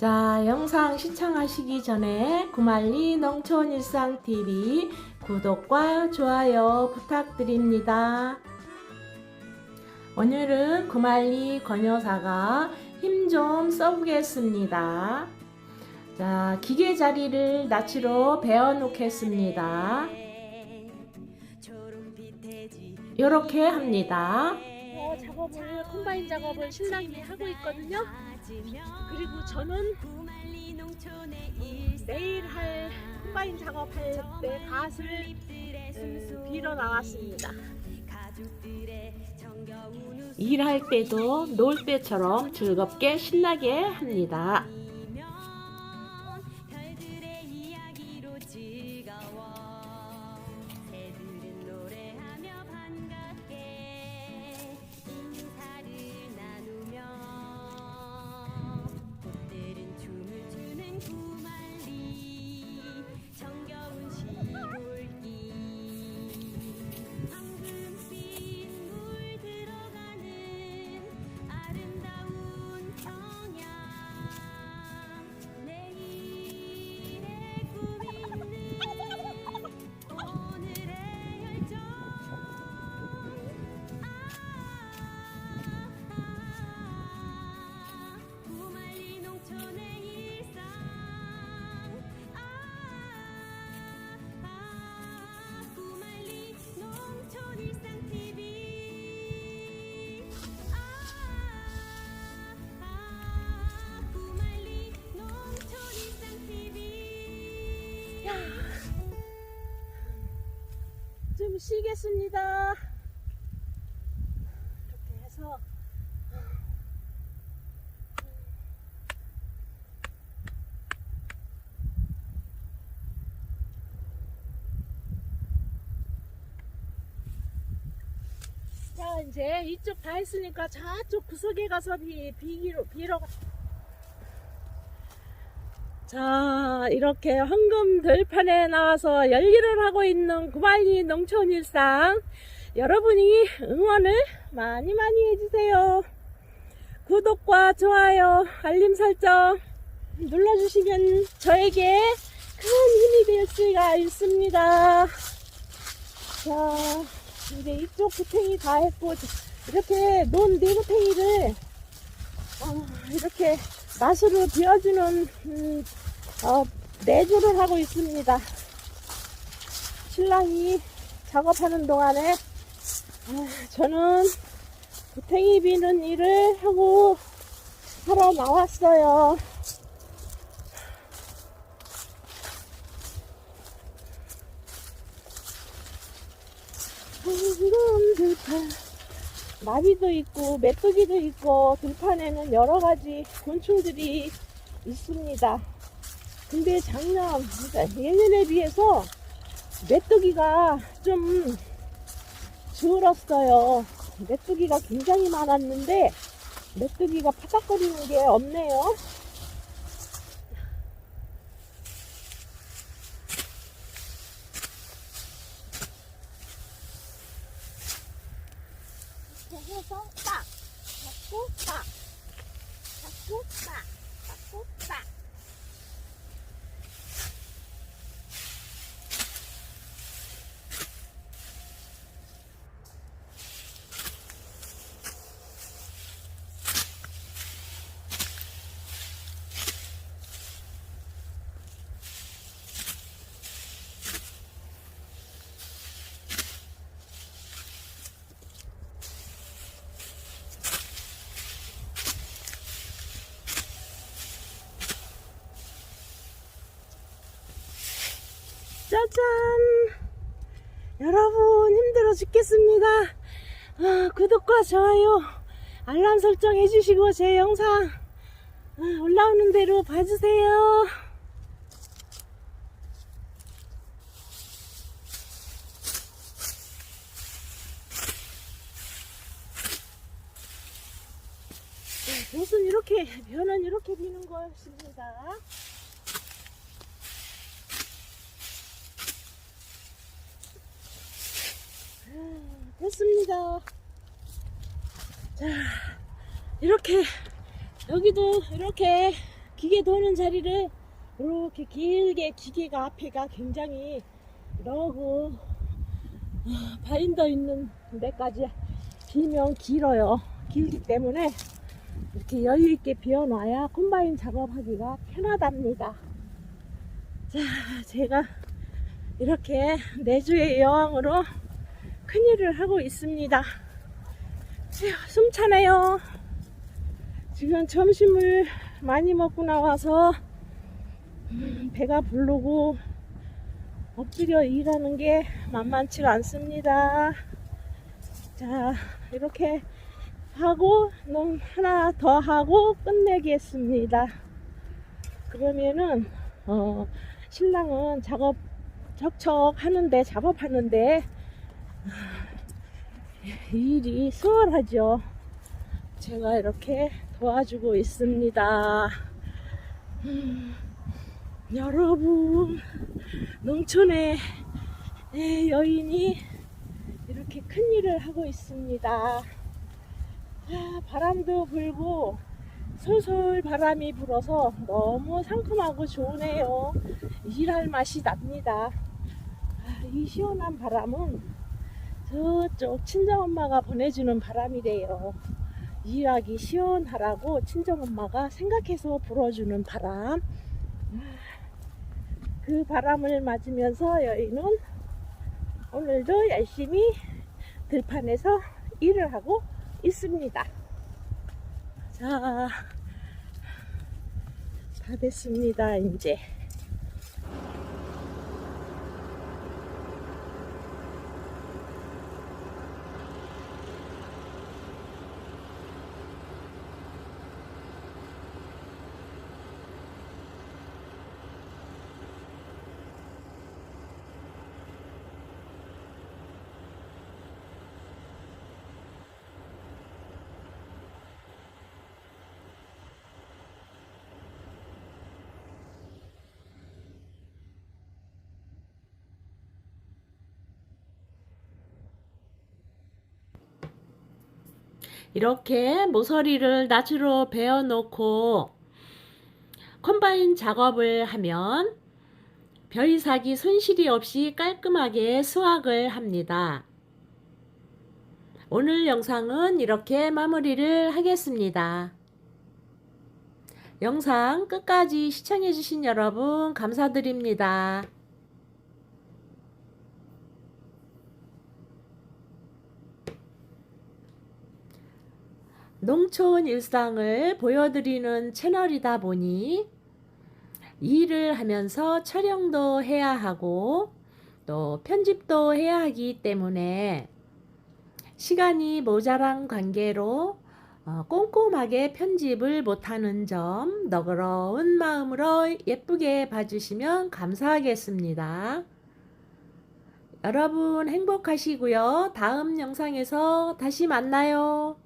자, 영상 시청하시기 전에 구말리 농촌일상TV 구독과 좋아요 부탁드립니다. 오늘은 구말리 권여사가 힘 좀 써보겠습니다. 자, 기계 자리를 낫치로 베어 놓겠습니다. 이렇게 합니다. 어, 작업을 콤바인 작업을 신랑이 하고 있거든요. 그리고 저는 내일 할 콤바인 작업할 때 갓을 음, 빌어 나왔습니다. 일할 때도 놀 때처럼 즐겁게 신나게 합니다. 즐거워 쉬겠습니다. 이렇게 해서 자 이제 이쪽 다 했으니까 저쪽 구석에 가서 비, 비기로 가. 자 이렇게 황금 들판에 나와서 열일을 하고 있는 구말리 농촌 일상 여러분이 응원을 많이 많이 해주세요. 구독과 좋아요 알림 설정 눌러주시면 저에게 큰 힘이 될 수가 있습니다. 자 이제 이쪽 구탱이 다 했고 이렇게 논 네구탱이를 어, 이렇게 맛으로 비워주는 음, 어, 내조를 하고 있습니다. 신랑이 작업하는 동안에 아, 저는 구탱이 비는 일을 하고 하러 나왔어요. 황금 들판 나비도 있고 메뚜기도 있고 들판에는 여러 가지 곤충들이 있습니다. 근데 작년 그러니까 예년에 비해서 메뚜기가 좀 줄었어요. 메뚜기가 굉장히 많았는데 메뚜기가 파닥거리는 게 없네요. 이렇게 해서 딱 잡고 딱 잡고 딱 잡고 딱 짜잔! 여러분 힘들어 죽겠습니다. 아, 구독과 좋아요, 알람 설정 해주시고 제 영상 아, 올라오는 대로 봐주세요. 네, 볕은 이렇게, 벼는 이렇게 비는 것입니다. 됐습니다. 자, 이렇게, 여기도 이렇게 기계 도는 자리를 이렇게 길게 기계가 앞에가 굉장히 이러고 아, 바인더 있는 데까지 비면 길어요. 길기 때문에 이렇게 여유 있게 비워놔야 콤바인 작업하기가 편하답니다. 자, 제가 이렇게 내주의 여왕으로 큰일을 하고 있습니다. 휴, 숨차네요. 지금 점심을 많이 먹고 나와서 음, 배가 부르고 엎드려 일하는 게 만만치 않습니다. 자, 이렇게 하고 놈 하나 더 하고 끝내겠습니다. 그러면은 어, 신랑은 작업 척척 하는데 작업하는데 일이 수월하죠. 제가 이렇게 도와주고 있습니다. 음, 여러분, 농촌의 에, 여인이 이렇게 큰 일을 하고 있습니다. 아, 바람도 불고 솔솔 바람이 불어서 너무 상큼하고 좋으네요. 일할 맛이 납니다. 아, 이 시원한 바람은 저쪽 친정엄마가 보내주는 바람이래요. 일하기 시원하라고 친정엄마가 생각해서 불어주는 바람. 그 바람을 맞으면서 여인은 오늘도 열심히 들판에서 일을 하고 있습니다. 자, 다 됐습니다, 이제. 이렇게 모서리를 낫으로 베어 놓고 컴바인 작업을 하면 벼이삭이 손실이 없이 깔끔하게 수확을 합니다. 오늘 영상은 이렇게 마무리를 하겠습니다. 영상 끝까지 시청해주신 여러분 감사드립니다. 농촌 일상을 보여드리는 채널이다 보니 일을 하면서 촬영도 해야 하고 또 편집도 해야 하기 때문에 시간이 모자란 관계로 어, 꼼꼼하게 편집을 못하는 점 너그러운 마음으로 예쁘게 봐주시면 감사하겠습니다. 여러분 행복하시고요. 다음 영상에서 다시 만나요.